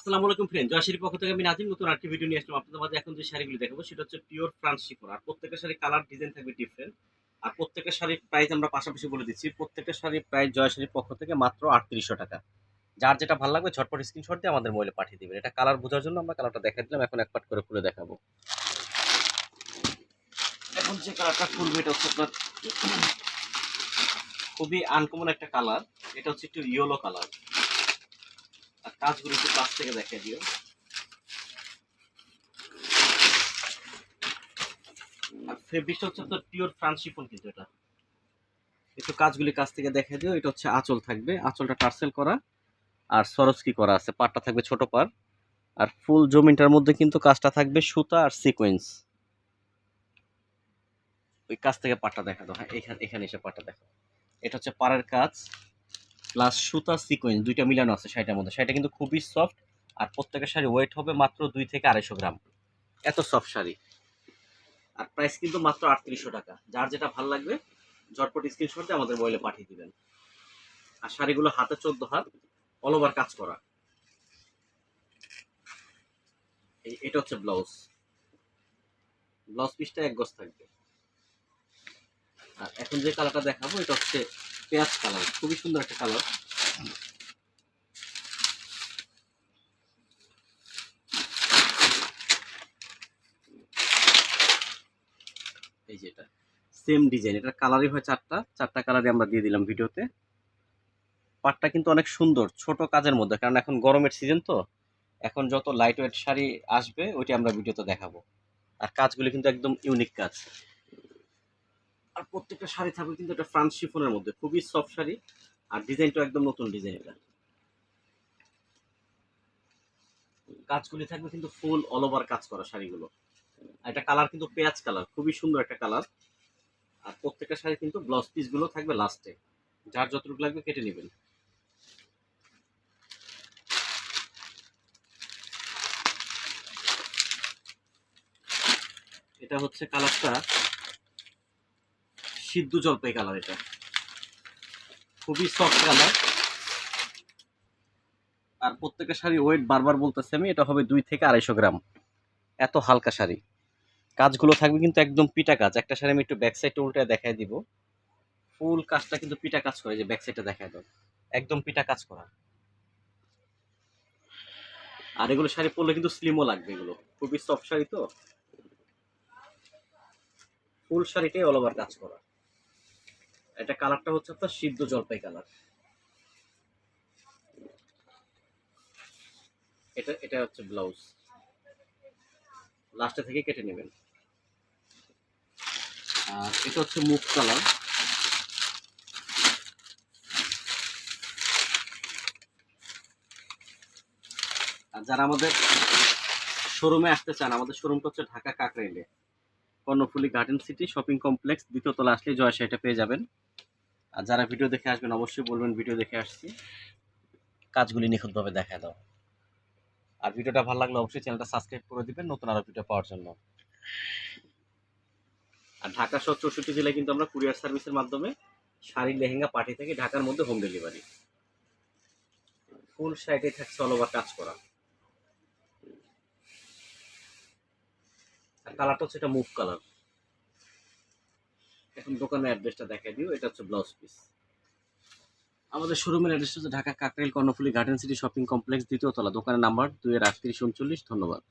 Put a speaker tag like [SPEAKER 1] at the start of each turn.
[SPEAKER 1] আসসালামু আলাইকুম ফ্রেন্ড জয়শ্রীর পক্ষ থেকে আমি নাজিম, নতুন আরেকটি ভিডিও নিয়ে আসলাম। আপনাদের মাঝে এখন যে শাড়িগুলো দেখাবো, সেটা হচ্ছে পিওর ফ্রান্স শিফন আর প্রত্যেকটা শাড়ি কালার ডিজাইন থাকবে ডিফারেন্ট আর প্রত্যেকটা শাড়ির প্রাইস আমরা পাশাপাশি বলে দিচ্ছি, প্রত্যেকটা শাড়ির প্রাইস জয়শ্রীর পক্ষ থেকে মাত্র আটত্রিশশো টাকা। যার যেটা ভালো লাগবে, ঝটপট স্ক্রিনশট দিয়ে আমাদের মোবাইলে পাঠিয়ে দিবেন। এটা কালার বোঝার জন্য আমরা কালারটা দেখা দিলাম, এখন এক পাট করে খুলে দেখাবো। এখন যে কালারটা খুলবে, এটা হচ্ছে আপনার খুবই আনকমন একটা কালার এটা হচ্ছে একটু ইয়েলো কালার আর কাজগুলো একটু কাছ থেকে দেখিয়ে দিও। আর পিওর কিন্তু এটা। কাছ থেকে দেখে দিও, এটা হচ্ছে আঁচল থাকবে। আঁচলটা টার্সেল করা আর করা আছে। থাকবে ছোট আর ফুল জমিনটার মধ্যে কিন্তু কাজটা থাকবে সুতা আর সিকোয়েন্স ওই কাছ থেকে পাটটা দেখা হ্যাঁ এখানে এখানে এসে পাটটা দেখো। এটা হচ্ছে পাড়ের কাজ। প্লাস সুতা সিকোয়েন্স দুইটা মিলানো আছে শাড়িটার মধ্যে। শাড়িটা কিন্তু খুবই সফট আর প্রত্যেকের শাড়ি ওয়েট হবে মাত্র দুই থেকে আড়াইশো গ্রাম। এত সফট শাড়ি। আর প্রাইস কিন্তু মাত্র আটত্রিশশো টাকা। যার যেটা ভালো লাগবে, ঝটপট স্ক্রিনশট আমাদের মোবাইলে পাঠিয়ে দিবেন। আর শাড়িগুলো হাতে চোদ্দ হাত অল ওভার কাজ করা। এটা হচ্ছে ব্লাউজ ব্লাউজ পিসটা এক গজ থাকবে। আর এখন যে কালারটা দেখাবো, এটা হচ্ছে পেঁয়াজ কালার, খুবই সুন্দর একটা কালার। এই যে এটা সেম ডিজাইন এটা কালারই হয় চারটা চারটা কালারই আমরা দিয়ে দিলাম ভিডিওতে। পাটটা কিন্তু অনেক সুন্দর, ছোট কাজের মধ্যে, কারণ এখন গরমের সিজন তো। এখন যত লাইট ওয়েট শাড়ি আসবে, ওইটা আমরা ভিডিওতে দেখাবো। আর কাজগুলি কিন্তু একদম ইউনিক কাজ। আর প্রত্যেকটা শাড়ি থাকবে কিন্তু এটা ফ্রান্স শিফনের মধ্যে। খুবই সফট শাড়ি, আর ডিজাইনটা একদম নতুন ডিজাইন এটা কাজগুলি থাকবে কিন্তু ফুল অল ওভার কাজ করা শাড়িগুলো। এটা কালার কিন্তু পেঁয়াজ কালার খুবই সুন্দর একটা কালার আর প্রত্যেকটা শাড়ি কিন্তু ব্লাউজ পিসগুলো থাকবে লাস্টে যার যতটুকু লাগবে কেটে নেবেন। এটা হচ্ছে কালারটা সিদ্ধ জলপাই কালার এটা। খুবই সফট কালার আর প্রত্যেকটা শাড়ি ওয়েট বারবার বলতেছি আমি, এটা হবে দুই থেকে আড়াইশো গ্রাম। এত হালকা শাড়ি। কাজগুলো থাকবে কিন্তু একদম পিটা কাজ। একটা শাড়ি আমি একটু ব্যাক সাইডটা উল্টে দেখাই দিব। ফুল কাজটা কিন্তু পিটা কাজ করে যে ব্যাক সাইডটা দেখায় দাও। একদম পিটা কাজ করা। আর এগুলো শাড়ি পরলে কিন্তু স্লিমও লাগবে এগুলো। খুবই সফট শাড়ি তো। ফুল শাড়িটাই অল ওভার কাজ করা। এটা কালারটা হচ্ছে আপনার সিদ্ধ জলপাই কালার। এটা এটা হচ্ছে ব্লাউজ। লাস্টে থেকে কেটে নেবেন। আর এটা হচ্ছে মুখ কালার। আর যারা আমাদের শোরুমে আসতে চান, আমাদের শোরুমটা হচ্ছে Dhaka কাকরাইলে Karnaphuli garden city shopping complex দ্বিতীয় তলা আসলে জয় সেটা পেয়ে যাবেন। আর যারা ভিডিও দেখে আসবেন অবশ্যই বলবেন ভিডিও দেখে আসছি। কাজগুলি নিখুঁতভাবে দেখা দাও। আর ভিডিওটা ভালো লাগলে অবশ্যই চ্যানেলটা সাবস্ক্রাইব করে দিবেন নতুন আরও ভিডিও পাওয়ার জন্য। আর ঢাকা সহ চৌষট্টি জেলায় কিন্তু আমরা কুরিয়ার সার্ভিসের মাধ্যমে শাড়ি লেহেঙ্গা পাঠিয়ে থাকি ঢাকার মধ্যে হোম ডেলিভারি ফুল সাইডে থাকছে অল ওভার কাজ করা। কালারটা হচ্ছে এটা মুভ কালার। এখন দোকানের অ্যাড্রেসটা দেখাই দিও, এটা হচ্ছে ব্লাউজ পিস আমাদের শোরুমের অ্যাড্রেস হচ্ছে Dhaka Kakrail Karnaphuli garden city shopping complex দ্বিতীয় তলা, দোকানের নাম্বার দুই এর আটত্রিশ উনচল্লিশ, ধন্যবাদ।